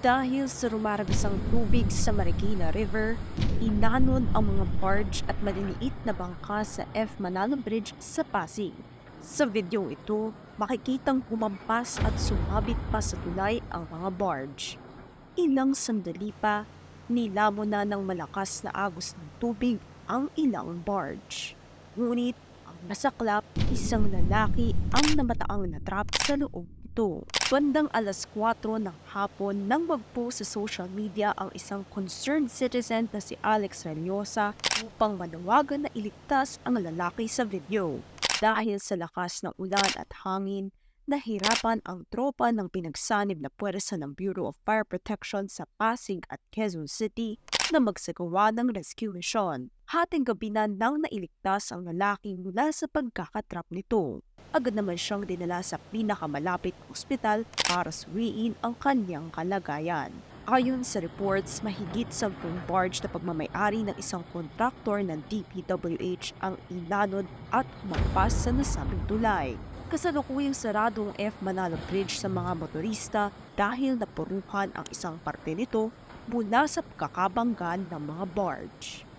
Dahil sa rumaragasang tubig sa Marikina River, inanod ang mga barge at maliliit na bangka sa F. Manalo Bridge sa Pasig. Sa video ito, makikitang humampas at sumabit pa sa tulay ang mga barge. Ilang sandali pa, nilamon na ng malakas na agos ng tubig ang ilang barge. Ngunit ang nasaklap, isang lalaki ang namataang natrap sa loob nito. Bandang alas 4 ng hapon nang magpost sa social media ang isang concerned citizen na si Alex Ranyosa upang manawagan na iligtas ang lalaki sa video. Dahil sa lakas ng ulan at hangin, nahirapan ang tropa ng pinagsanib na puwersa ng Bureau of Fire Protection sa Pasig at Quezon City na magsagawa ng rescue mission. Hating gabi na nang nailigtas ang lalaki mula sa pagkakatrap nito. Agad naman siyang dinala sa pinakamalapit na ospital para suriin ang kanyang kalagayan. Ayon sa reports, mahigit sa barge na pagmamayari ng isang kontraktor ng DPWH ang inanod at humampas sa nasabing tulay. Kasalukuyang sarado ang F. Manalo Bridge sa mga motorista dahil napuruhan ang isang parte nito mula sa kakabanggan ng mga barge.